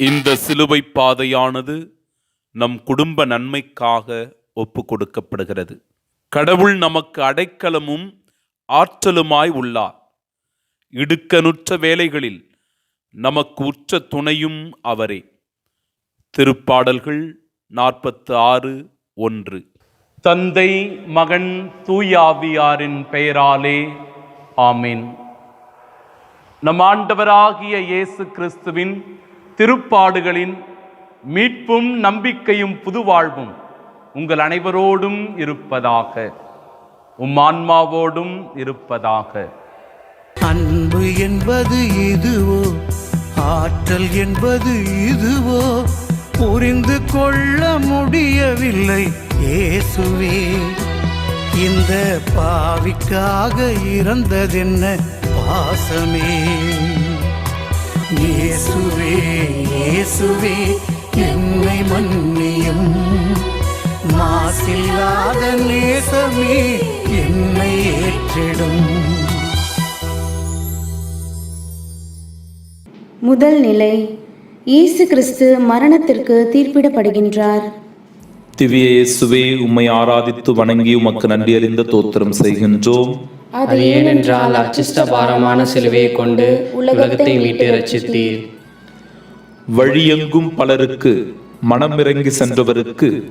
இந்த சிலுவை பாதையானது நம் குடும்ப நன்மைக்காக ஒப்பு கொடுக்கப்படுகிறது கடவுள் நமக்கு அடைக்கலமும் ஆற்றலுமாய் உள்ளார். இடுக்கனுற்ற வேலைகளில் நமக்கு உற்ற துணையும் அவரே. திருப்பாடல்கள் நாற்பத்து ஆறு ஒன்று. தந்தை மகன் தூயாவியாரின் பெயராலே ஆமீன். நம் ஆண்டவராகிய இயேசு கிறிஸ்துவின் திருப்பாடுகளின் மீட்பும் நம்பிக்கையும் புதுவாழ்வும் உங்கள் அனைவரோடும் இருப்பதாக உம் ஆன்மாவோடும் இருப்பதாக. அன்பு என்பது இதுவோ ஆற்றல் என்பது இதுவோ? புரிந்து கொள்ள முடியவில்லை இயேசுவே. இந்த பாவிக்காக இறந்ததென்ன பாசமே? இயேசுவே இயேசுவே என்னை மன்னியும். மாசில்லாத நேசமே என்னை ஏற்றிடும். முதல் நிலை இயேசு கிறிஸ்து மரணத்திற்கு தீர்ப்பிடப்படுகின்றார். திவ்ய இயேசுவே உம்மை ஆராதித்து வணங்கி உமக்கு நன்றி அறிந்த தோத்திரம் செய்கின்றோம். அது ஏனென்றால் அச்சிஷ்ட பாரமான சிலுவையை கொண்டு உலகத்தை மீட்டு ரட்சித்தீர் வழியெங்கும் பலருக்கு மனம் இறங்கி சென்றவருக்கு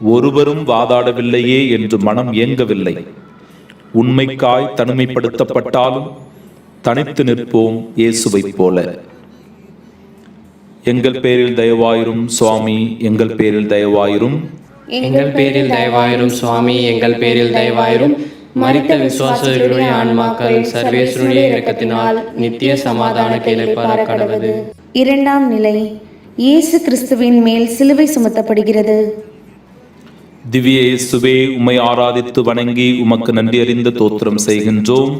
ஒருவரும் வாதாடவில்லையே என்று மனம் இயங்கவில்லை உண்மைக்காய் தனிமைப்படுத்தப்பட்டாலும் தனித்து நிற்போம் இயேசுவைப் போல. எங்கள் பேரில் தயவாயிரும் சுவாமி எங்கள் பேரில் தயவாயிரும். எங்கள் பேரில் தயவாயிரும் சுவாமி எங்கள் பேரில் தயவாயிரும் மரித்த விசுவாசர்களுடைய ஆன்மாக்கள் சர்வேஸ்வருடைய இரக்கத்தினால் நித்திய சமாதான கேளைப்பார கடவுது இரண்டாம் நிலை இயேசு கிறிஸ்துவின் மேல் சிலுவை சுமத்தப்படுகிறது. திவ்ய இயேசுவே உம்மை ஆராதித்து வணங்கி உமக்கு நன்றி அறிந்த தோத்திரம் செய்கின்றோம்.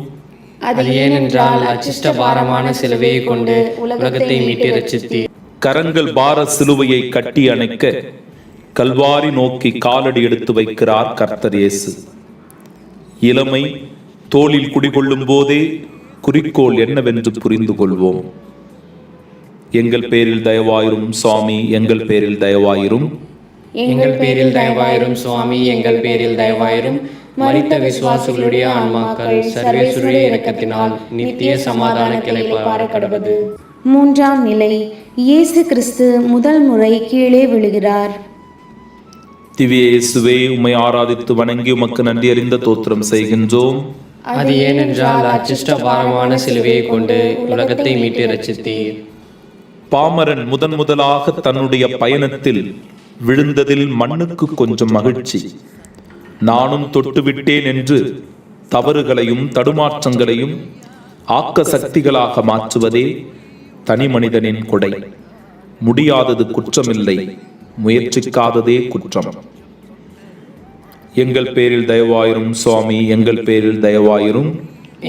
அது ஏனென்றால் அச்சிஷ்ட பாரமான சிலுவையை கொண்டு உலகத்தை மீட்டு ரட்சித்தீர் கரங்கள் பார சிலுவையை கட்டி அணைக்க கல்வாரி நோக்கி காலடி எடுத்து வைக்கிறார் கர்த்தர் இயேசு. இளமை தோளில் குடிகொள்ளும் போதே குறிக்கோள் என்னவென்று புரிந்து கொள்வோம் எங்கள் பேரில் தயவாயிரும் சுவாமி எங்கள் பேரில் தயவாயிரும். எங்கள் பேரில் தயவாயிரும் சுவாமி எங்கள் பேரில் தயவாயிரும். மரித்த விசுவாசிகளுடைய ஆன்மாக்கள் சர்வேஸ்வருடைய இரக்கத்தினால் நித்திய சமாதான கிளைப்பார கடவுது மூன்றாம் நிலை இயேசு கிறிஸ்து முதல் முறை கீழே விழுகிறார். திவ்ய இயேசுவே உம்மை ஆராதித்து வணங்கி உமக்கு நன்றி அறிந்த தோத்திரம் செய்கின்றோம். அது ஏனென்றால் அச்சிஷ்ட பாரமான சிலுவையை கொண்டு உலகத்தை மீட்டு ரட்சித்தீர் பாமரன் முதன் முதலாக தன்னுடைய பயணத்தில் விழுந்ததில் மண்ணுக்கு கொஞ்சம் மகிழ்ச்சி. நானும் தொட்டுவிட்டேன் என்று தவறுகளையும் தடுமாற்றங்களையும் ஆக்க சக்திகளாக மாற்றுவதே தனி மனிதனின் கொடை. முடியாதது குற்றமில்லை. முயற்சிக்காததே குற்றம். எங்கள் பேரில் தயவாயிரும் சுவாமி எங்கள் பேரில் தயவாயிரும்.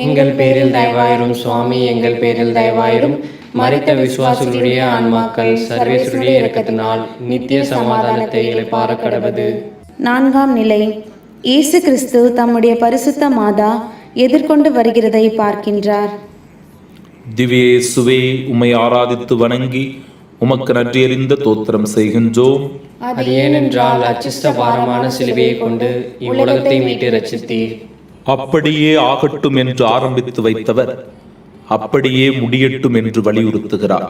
எங்கள் பேரில் தயவாயிரும் சுவாமி எங்கள் பேரில் தயவாயிரும். மரித்த விசுவாசிகளுடைய ஆன்மாக்கள் சர்வேஸ்வருடைய இரக்கத்தினால் நித்திய சமாதானத்தை இழைப்பார கடவுது. நான்காம் நிலை. இயேசு கிறிஸ்து தம்முடைய பரிசுத்த மாதா எதிர்கொண்டு வருகிறதை பார்க்கின்றார். திவ்ய இயேசுவே உம்மை ஆராதித்து வணங்கி உமக்கு நன்றி அறிந்த தோத்திரம் செய்கின்றோம். அது ஏனென்றால் அச்சிஷ்ட பாரமான சிலுவையை கொண்டு இவ்வுலகத்தை மீட்டு ரட்சித்தீர் அப்படியே ஆகட்டும் என்று ஆரம்பித்து வைத்தவர் அப்படியே முடியட்டும் என்று வலியுறுத்துகிறார்.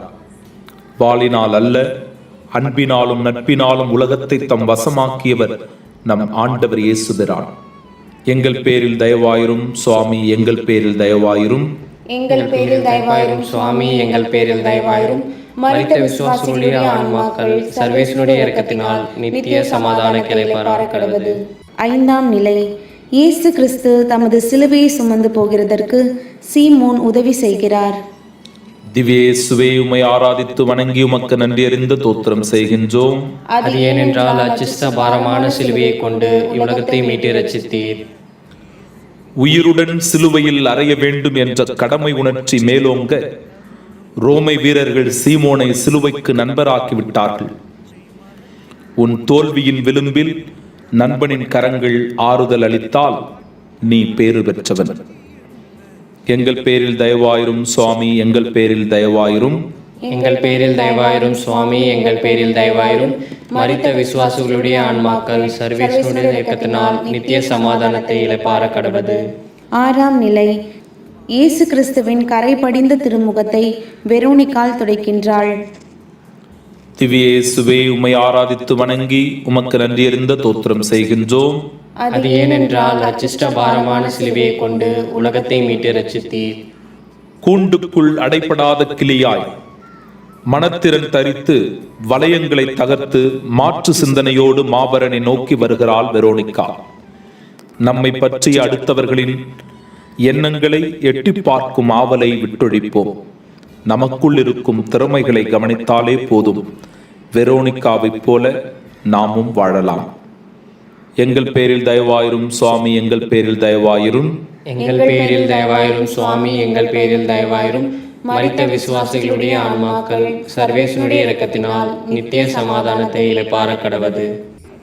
வாளினால் அல்ல அன்பினாலும் நட்பினாலும் உலகத்தை தம் வசமாக்கியவர் நம் ஆண்டவர் இயேசுபிரான். எங்கள் பேரில் தயவாயிரும் சுவாமி எங்கள் பேரில் தயவாயிரும். எங்கள் பேரில் தயவாயிரும் சுவாமி எங்கள் பேரில் தயவாயிரும். மரித்த விசுவாசிகளுடைய ஆன்மாக்கள் சர்வேஸ்வருடைய இரக்கத்தினால் நித்திய சமாதான கிளைப்பார கடவுது ஐந்தாம் நிலை. இயேசு கிறிஸ்து தமது சிலுவையை சுமந்து போகிறதற்கு சீமோன் உதவி செய்கிறார். திவ்ய இயேசுவே உம்மை ஆராதித்து வணங்கி உமக்கு நன்றி அறிந்த தோத்திரம் செய்கின்றோம். அது ஏனென்றால் அச்சிஷ்ட பாரமான சிலுவையை கொண்டு இவ்வுலகத்தை மீட்டு ரட்சித்தீர் உயிருடன் சிலுவையில் அறைய வேண்டும் என்ற கடமை உணர்ச்சி மேலோங்க. ரோமை வீரர்கள் சீமோனை சிலுவைக்கு நண்பராக்கி விட்டார்கள் உன் தோல்வியின் விளிம்பில் நண்பனின் கரங்கள் ஆறுதல் அளித்தால் நீ பேறு பெற்றவன். எங்கள் பேரில் தயவாயிரும் சுவாமி எங்கள் பேரில் தயவாயிரும். எங்கள் பேரில் தயவாயிரும் சுவாமி எங்கள் பேரில் தயவாயிரும். மரித்த விசுவாசிகளுடைய ஆன்மாக்கள் சர்வேஸ்வருடைய இயக்கத்தினால் நித்திய சமாதானத்தை இளைப்பார கடவது ஆறாம் நிலை இயேசு கிறிஸ்துவின் கரை படிந்த திருமுகத்தை வெரோனிக்கால் துடைக்கின்றாள். திவ்யேசுவே உம்மை ஆராதித்து வணங்கி உமக்கு நன்றியறிந்த தோத்திரம் செய்கின்றோம். அது ஏனென்றால் அச்சிஷ்ட பாரமான சிலுவையை கொண்டு உலகத்தை மீட்டு ரச்சித்தீர் கூண்டுக்குள் அடைப்படாத கிளியாய் மனத்திறன் தரித்து வளையங்களை தகர்த்து மாற்று சிந்தனையோடு மாபரனை நோக்கி வருகிறாள் வெரோனிகா. நம்மை பற்றிய அடுத்தவர்களின் எண்ணங்களை எட்டி பார்க்கும் ஆவலை விட்டொழிப்போம். நமக்குள் இருக்கும் திறமைகளை கவனித்தாலே போதும். வெரோனிகாவைப் போல நாமும் வாழலாம். எங்கள் பேரில் தயவாயிரும் சுவாமி எங்கள் பேரில் தயவாயிரும். எங்கள் பேரில் தயவாயிரும் சுவாமி எங்கள் பேரில் தயவாயிரும். மரித்த விசுவாசிகளுடைய ஆன்மாக்கள் சர்வேசனுடைய இரக்கத்தினால் நித்திய சமாதானத்தை இளைப்பார கடவது.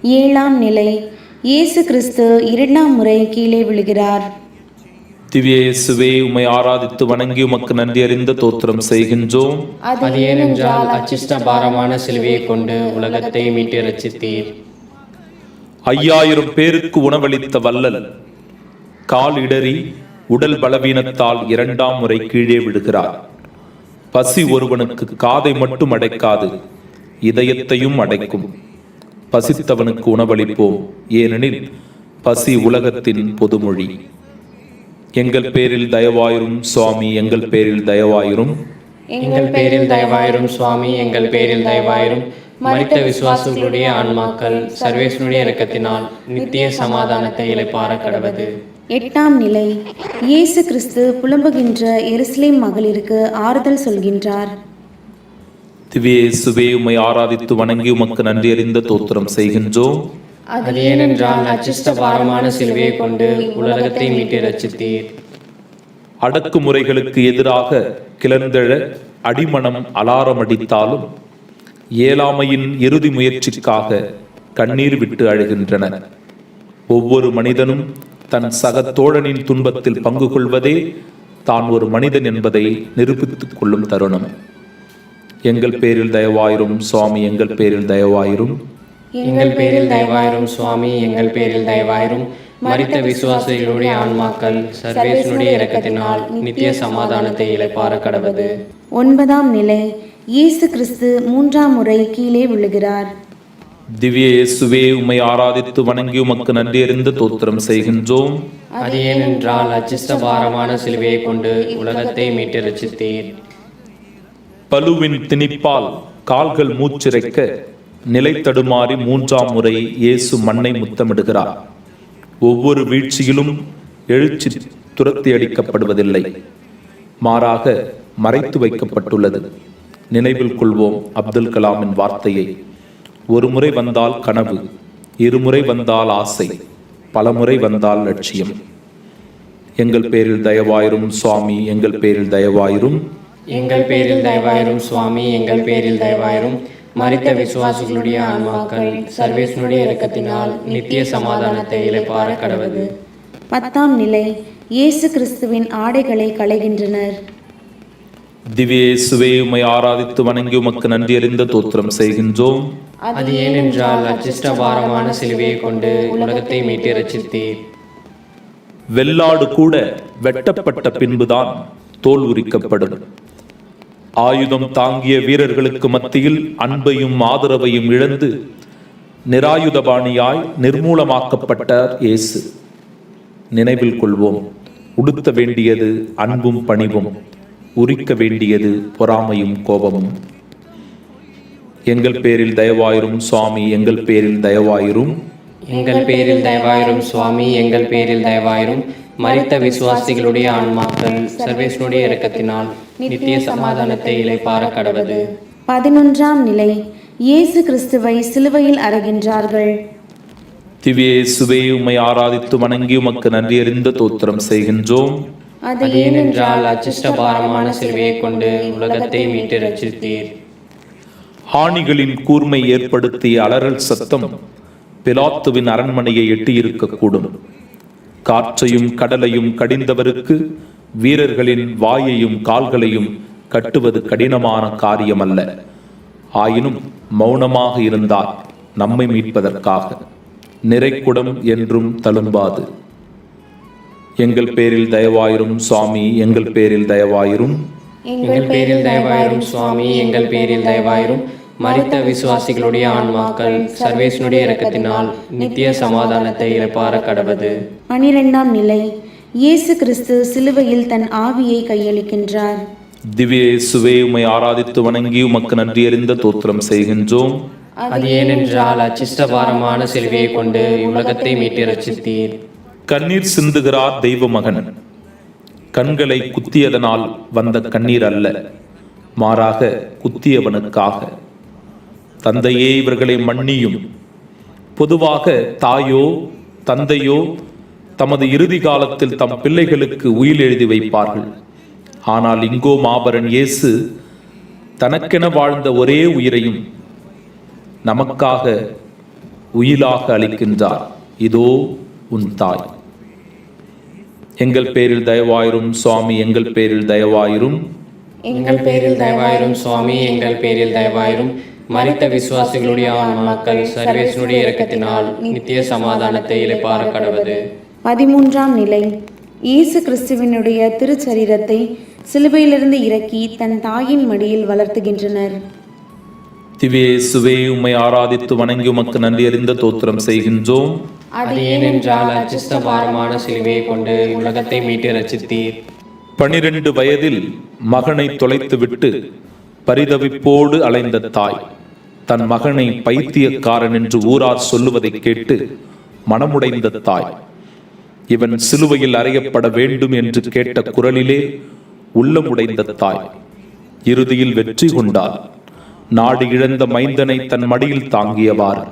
ஏழாம் நிலை. இயேசு கிறிஸ்து இரண்டாம் முறை கீழே விழுகிறார். திவ்யேசுவே உம்மை ஆராதித்து வணங்கி உமக்கு நன்றி அறிந்த தோத்திரம் செய்கின்றோம். அது ஏனென்றால் அச்சிஷ்ட பாரமான சிலுவையை கொண்டு உலகத்தை மீட்டு ரச்சித்தீர் ஐயாயிரம் பேருக்கு உணவளித்த வல்லல் கால் இடறி உடல் பலவீனத்தால் இரண்டாம் முறை கீழே விடுகிறார். பசி ஒருவனுக்கு காதை மட்டும் அடைக்காது இதயத்தையும் அடைக்கும். பசித்தவனுக்கு உணவளிப்போம் ஏனெனில் பசி உலகத்தின் பொதுமொழி. எங்கள் பேரில் தயவாயிரும் சுவாமி எங்கள் பேரில் தயவாயிரும். எங்கள் பேரில் தயவாயிரும் சுவாமி எங்கள் பேரில் தயவாயிரும். மரித்த விசுவாசிகளுடைய ஆன்மாக்கள் சர்வேசனுடைய இரக்கத்தினால் நித்திய சமாதானத்தை இளைப்பார கடவது. எட்டாம் நிலை. இயேசு கிறிஸ்து புலம்புகின்ற எருசலேம் மகளிருக்கு ஆறுதல் சொல்கின்றார். திவ்யேசுவே உம்மை ஆராதித்து வணங்கி உமக்கு நன்றி அறிந்த தோத்திரம் செய்கின்றோம். அது ஏனென்றால் அச்சிஷ்ட பாரமான சிலுவையை கொண்டு உலகத்தை மீட்டு ரச்சித்தீர் அடக்குமுறைகளுக்கு எதிராக கிளர்ந்தெழ அடிமனம் அலாரம் அடித்தாலும் இயலாமையின் இறுதி முயற்சிக்காக கண்ணீர் விட்டு அழுகின்றனர் ஒவ்வொரு மனிதனும் தன் சக தோழனின் துன்பத்தில் பங்கு கொள்வதே தான் ஒரு மனிதன் என்பதை நிரூபித்துக் கொள்ளும் தருணம். எங்கள் பேரில் தயவாயிரும் சுவாமி எங்கள் பேரில் தயவாயிரும். எங்கள் பேரில் தயவாயிரும் சுவாமி. எங்கள் பேரில் தயவாயிரும். மரித்த விசுவாசிகளுடைய ஆன்மாக்கள் சர்வேசனுடைய இரக்கத்தினால் நித்திய சமாதானத்தை இளைப்பார கடவது ஒன்பதாம் நிலை இயேசு கிறிஸ்து மூன்றாம் முறை கீழே விழுகிறார். திவ்ய இயேசுவே உம்மை ஆராதித்து வணங்கி உமக்கு நன்றி அறிந்து தோத்திரம் செய்கின்றோம். அது ஏனென்றால் அச்சிஷ்ட பாரமான சிலுவையை கொண்டு உலகத்தை மீட்டு ரச்சித்தீர் பலுவின் திணிப்பால் கால்கள் மூச்சிறைக்க நிலை தடுமாறி மூன்றாம் முறை இயேசு மண்ணை முத்தமிடுகிறார். ஒவ்வொரு வீழ்ச்சியிலும் எழுச்சி துரத்தி அடிக்கப்படுவதில்லை. மாறாக மறைத்து வைக்கப்பட்டுள்ளது. நினைவில் கொள்வோம் அப்துல் கலாமின் வார்த்தையை. ஒரு முறை வந்தால் கனவு இருமுறை வந்தால் ஆசை பலமுறை வந்தால் லட்சியம். எங்கள் பேரில் தயவாயிரும் சுவாமி எங்கள் பேரில் தயவாயிரும். எங்கள் பேரில் தயவாயிரும் சுவாமி எங்கள் பேரில் தயவாயிரும். மரித்த விசுவாசிகளுடைய ஆன்மாக்கள் சர்வேசனுடைய இரக்கத்தினால் நித்திய சமாதானத்தை இளைப்பார கடவது. பத்தாம் நிலை இயேசு கிறிஸ்துவின் ஆடைகளை களைகின்றனர். திவ்யேசுவே உம்மை ஆராதித்து வணங்கி உமக்கு நன்றி அறிந்த தோத்திரம் செய்கின்றோம். அது ஏனென்றால் அச்சிஷ்ட பாரமான சிலுவையை கொண்டு உலகத்தை மீட்டு ரச்சித்தீர் வெள்ளாடு கூட வெட்டப்பட்ட பின்புதான் தோல் உரிக்கப்படும். ஆயுதம் தாங்கிய வீரர்களுக்கு மத்தியில் அன்பையும் ஆதரவையும் இழந்து நிராயுதபாணியாய் நிர்மூலமாக்கப்பட்டார் இயேசு. நினைவில் கொள்வோம் உடுத்த வேண்டியது அன்பும் பணிவும் உரிக்க வேண்டியது பொறாமையும் கோபமும். எங்கள் பேரில் தயவாயிரும் சுவாமி எங்கள் பேரில் தயவாயிரும். எங்கள் பேரில் தயவாயிரும் சுவாமி எங்கள் பேரில் தயவாயிரும். மரித்த விசுவாசிகளுடைய ஆன்மாக்கள் சர்வேசனுடைய இரக்கத்தினால் நித்திய சமாதானத்தை இளைப்பார கடவது. பதினொன்றாம் நிலை இயேசு கிறிஸ்துவை சிலுவையில் அறைகின்றார்கள். திவ்யேசுவே உம்மை ஆராதித்து வணங்கி உமக்கு நன்றி அறிந்த தோத்திரம் செய்கின்றோம். அது அது ஏனென்றால் அச்சிஷ்ட பாரமான சிலுவையை கொண்டு உலகத்தை மீட்டு ரச்சித்தீர் ஆணிகளின் கூர்மை ஏற்படுத்திய அலறல் சத்தம் பிலாத்துவின் அரண்மனையை எட்டியிருக்கக்கூடும். காற்றையும் கடலையும் கடிந்தவருக்கு வீரர்களின் வாயையும் கால்களையும் கட்டுவது கடினமான காரியமல்ல. ஆயினும் மௌனமாக இருந்தால் நம்மை மீட்பதற்காக. நிறைக்குடம் என்றும் தழும்பாது. எங்கள் பேரில் தயவாயிரும் சுவாமி எங்கள் பேரில் தயவாயிரும். எங்கள் பேரில் தயவாயிரும் சுவாமி எங்கள் பேரில் தயவாயிரும். மரித்த விசுவாசிகளுடைய ஆன்மாக்கள் சர்வேசனுடைய இரக்கத்தினால் நித்திய சமாதானத்தை இழப்பார கடவது. பனிரெண்டாம் நிலை. இயேசு கிறிஸ்து சிலுவையில் தன் ஆவியை கையளிக்கின்றார். திவ்ய இயேசுவே உம்மை ஆராதித்து வணங்கி உமக்கு நன்றி அறிந்த தோத்திரம் செய்கின்றோம். அது ஏனென்றால் அச்சிஷ்டபாரமான சிலுவையை கொண்டு உலகத்தை மீட்டு ரட்சித்தீர் கண்ணீர் சிந்துகிறார் தெய்வ மகன் கண்களை குத்தியதனால் வந்த கண்ணீர் அல்ல மாறாக குத்தியவனுக்காக. தந்தையே இவர்களை மன்னியும். பொதுவாக தாயோ தந்தையோ தமது இறுதி காலத்தில் தம் பிள்ளைகளுக்கு உயில் எழுதி வைப்பார்கள். ஆனால் இங்கோ மாபரன் இயேசு தனக்கென வாழ்ந்த ஒரே உயிரையும் நமக்காக உயிலாக அளிக்கின்றார். இதோ உன் தாய். எங்கள் பேரில் தயவாயிரும் சுவாமி எங்கள் பேரில் தயவாயிரும். எங்கள் பேரில் தயவாயிரும் சுவாமி எங்கள் பேரில் தயவாயிரும். மரித்த விசுவாசிகளுடைய ஆன்மாக்கள் சர்வேசனுடைய இரக்கத்தினால் நித்திய சமாதானத்தை இழப்பார கடவது பதிமூன்றாம் நிலை. இயேசு கிறிஸ்துவினுடைய திருச்சரீரத்தை சிலுவையிலிருந்து இறக்கி தன் தாயின் மடியில் வளர்த்துகின்றனர். திவே சுவே உம்மை ஆராதித்து வணங்கி உமக்கு நன்றி அறிந்த தோத்திரம் செய்கின்றோம். அது ஏனென்றால் அச்சிஷ்டபாரமான சிலுவையை கொண்டு உலகத்தை மீட்டு ரட்சித்தீர் பனிரெண்டு வயதில் மகனை தொலைத்துவிட்டு பரிதவிப்போடு அலைந்த தாய் தன் மகனை பைத்தியக்காரன் என்று ஊரார் சொல்லுவதை கேட்டு மனமுடைந்த தாய் இவன் சிலுவையில் அறையப்பட வேண்டும் என்று கேட்ட குரலிலே உள்ளமுடைந்த தாய் இறுதியில் வெற்றி கொண்டார் நாடு இழந்த மைந்தனை தன் மடியில் தாங்கியவாறு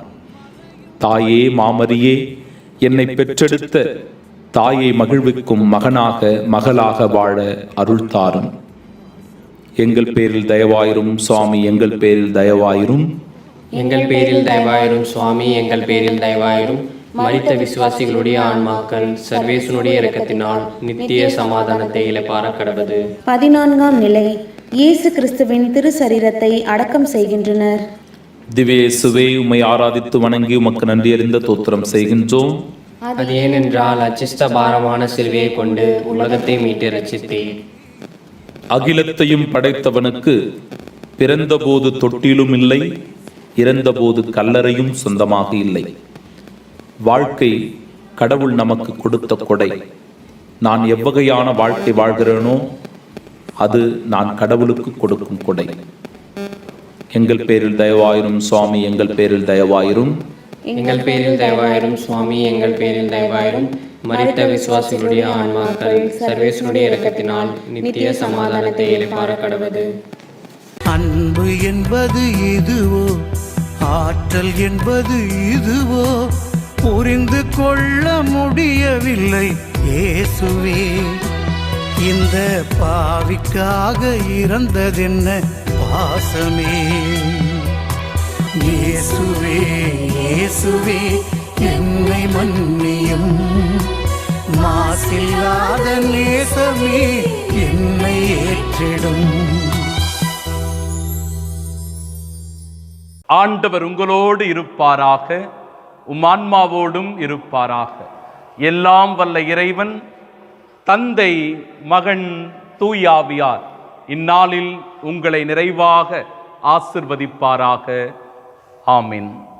தாயே மாமரியே என்னை பெற்றெடுத்த தாயை மகிழ்விக்கும் மகனாக மகளாக வாழ அருள்தாரும். எங்கள் பேரில் தயவாயிரும் சுவாமி எங்கள் பேரில் தயவாயிரும். எங்கள் பேரில் தயவாயிரும் சுவாமி எங்கள் பேரில் தயவாயிரும். மரித்த விசுவாசிகளுடைய ஆன்மாக்கள் சர்வேசனுடைய இரக்கத்தினால் நித்திய சமாதானத்தை இழப்பார கடவது பதினான்காம் நிலை. இயேசு கிறிஸ்துவின் திருச்சரீரத்தை அடக்கம் செய்கின்றனர். திவ்ய சுவே உம்மை ஆராதித்து வணங்கி உமக்கு நன்றி அறிந்த தோத்திரம் செய்கின்றோம். அது ஏனென்றால் அச்சிஷ்ட பாரமான சிலுவையை கொண்டு உலகத்தை மீட்டு ரட்சித்தீர் அகிலத்தையும் படைத்தவனுக்கு பிறந்தபோது தொட்டிலும் இல்லை இறந்தபோது கல்லறையும் சொந்தமாக இல்லை. வாழ்க்கை கடவுள் நமக்கு கொடுத்த கொடை. நான் எவ்வகையான வாழ்க்கை வாழ்கிறேனோ அது நான் கடவுளுக்கு கொடுக்கும் கொடை. எங்கள் பேரில் தயவாயிரும் சுவாமி எங்கள் பேரில் தயவாயிரும். எங்கள் பேரில் தயவாயிரும் சுவாமி எங்கள் பேரில் தயவாயிரும். மறித்த விசுவாசிகளுடைய ஆன்மாக்கள் சர்வேசனுடைய இறக்கத்தினால் நித்திய சமாதானத்தை இழப்பார கடவது அன்பு என்பது இதுவோ ஆற்றல் என்பது இதுவோ புரிந்து கொள்ள முடியவில்லை இயேசுவே. இந்த பாவிக்காக இறந்ததென்ன பாசமே? இயேசுவே இயேசுவே என்னை மன்னியும். மாசில்லாத நேசமே என்னை ஏற்றிடும். ஆண்டவர் உங்களோடு இருப்பாராக உமான்மாவோடும் இருப்பாராக. எல்லாம் வல்ல இறைவன் தந்தை மகன் தூயாவியார் இந்நாளில் உங்களை நிறைவாக ஆசிர்வதிப்பாராக. ஆமின்.